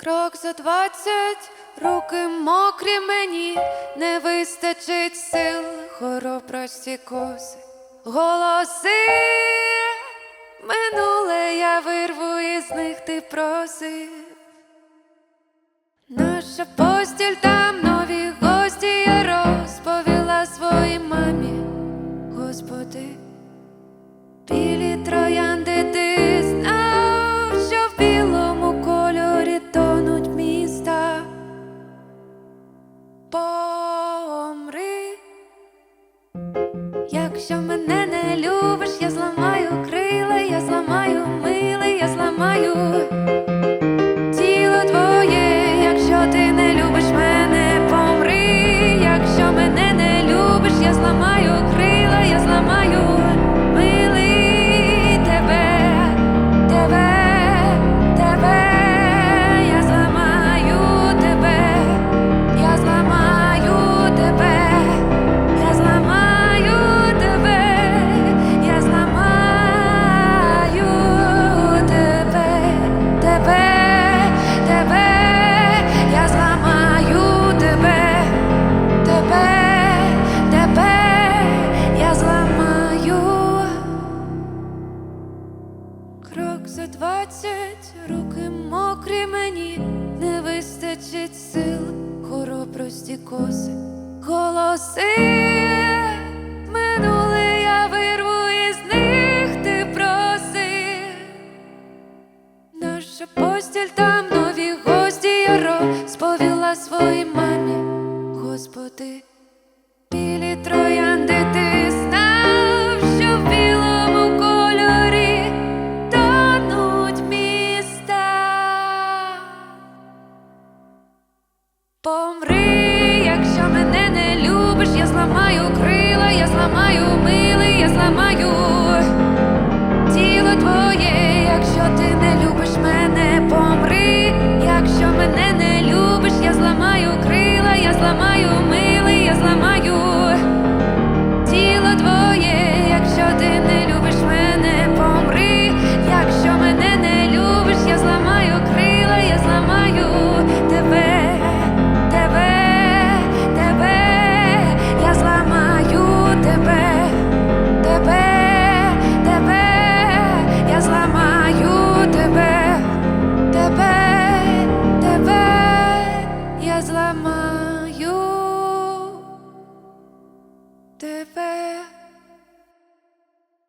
Крок за двадцять, руки мокрі мені, не вистачить сил, хоробрості коси, голоси, минуле я вирву із них ти просив. Наша постіль там нові якщо мене не любиш, я зламаю крила, я зламаю миле, я зламаю за двадцять, руки мокрі мені, не вистачить сил, хоробрості коси, голоси, минуле я вирву із них ти просив. Наша постіль там нові гості я розповіла своїй мамі.